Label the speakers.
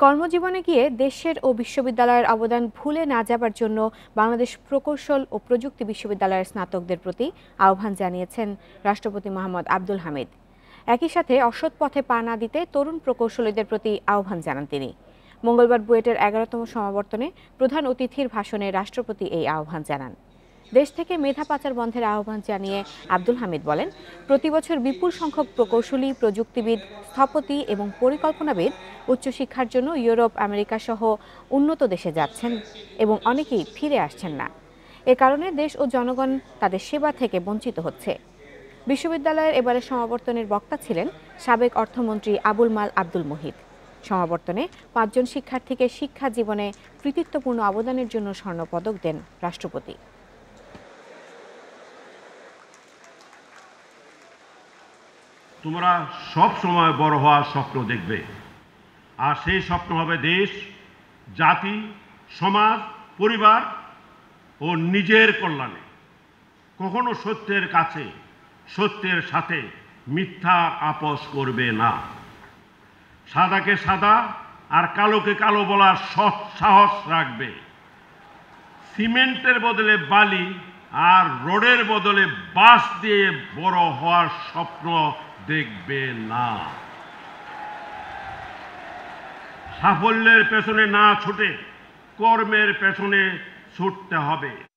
Speaker 1: কর্মজীবনে গিয়ে দেশের ও বিশ্ববিদ্যালয়ের অবদান ভুলে না যাবার জন্য বাংলাদেশ প্রকৌশল ও প্রযুক্তি বিশ্ববিদ্যালয়ের স্নাতকদের প্রতি আহ্বান জানিয়েছেন রাষ্ট্রপতি মোহাম্মদ আব্দুল হামিদ। একই সাথে অসৎ পথে পা না দিতে তরুণ প্রকৌশলীদের প্রতি আহ্বান জানান তিনি। মঙ্গলবার বুয়েটের এগারোতম সমাবর্তনে প্রধান অতিথির ভাষণে রাষ্ট্রপতি এই আহ্বান জানান। দেশ থেকে মেধা পাচার বন্ধের আহ্বান জানিয়ে আব্দুল হামিদ বলেন প্রতি বছর বিপুল সংখ্যক প্রকৌশলী, প্রযুক্তিবিদ, স্থপতি এবং পরিকল্পনাবিদ উচ্চশিক্ষার জন্য ইউরোপ, আমেরিকা সহ উন্নত দেশে যাচ্ছেন এবং অনেকেই ফিরে আসছেন না। এ কারণে দেশ ও জনগণ তাদের সেবা থেকে বঞ্চিত হচ্ছে। বিশ্ববিদ্যালয়ের এবারের সমাবর্তনের বক্তা ছিলেন সাবেক অর্থমন্ত্রী আবুল মাল আব্দুল মুহিত। সমাবর্তনে পাঁচজন শিক্ষার্থীকে শিক্ষা জীবনে কৃতিত্বপূর্ণ অবদানের জন্য স্বর্ণপদক দেন রাষ্ট্রপতি।
Speaker 2: তোমরা সব সময় বড় হওয়ার স্বপ্ন দেখবে। আর সেই স্বপ্ন হবে দেশ, জাতি, সমাজ, পরিবার ও নিজের কল্যাণে। কখনো সত্যের কাছে, সত্যের সাথে মিথ্যা আপোষ করবে না। সাদাকে সাদা আর কালোকে কালো বলার সৎ সাহস রাখবে। সিমেন্টের বদলে বালি আর রোডের বদলে বাস দিয়ে বড় হওয়ার স্বপ্ন দেখবে না। সাফল্যের পেছনে না ছুটে কর্মের পেছনে ছুটতে হবে।